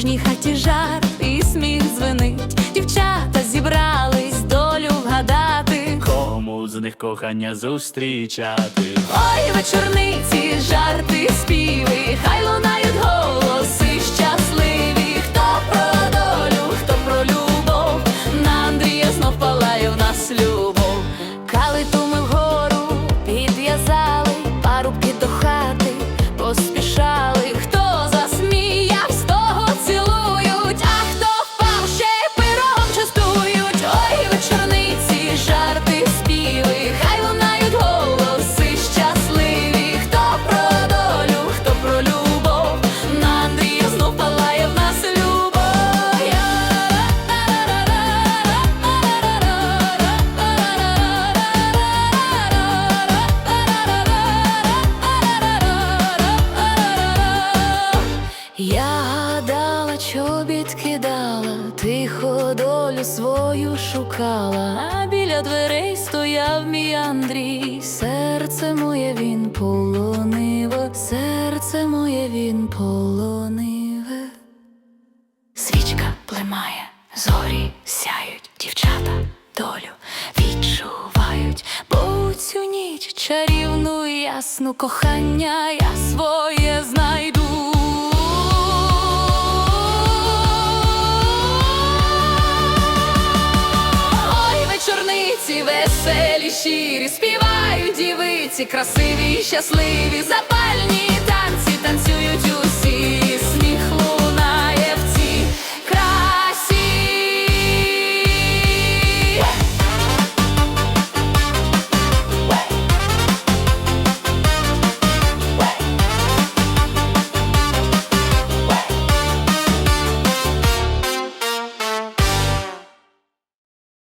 кожній хаті жар і сміх дзвенить. Дівчата зібрались долю вгадати. Кому з них кохання зустрічати? Ой, вечорниці, жарти, співи, хай лунають голоси щасливі. Хто про долю, хто про любов, на Андрія знов палає в нас любов. Я гадала, чобіт кидала, тихо долю свою шукала, а біля дверей стояв мій Андрій. Серце моє він полониве, серце моє він полониве. Свічка племає, зорі сяють, дівчата долю відчувають, бо цю ніч чарівну ясну кохання я своє знайду. Щирі, співають дівиці, красиві, й щасливі, запальні танці танцюють усі.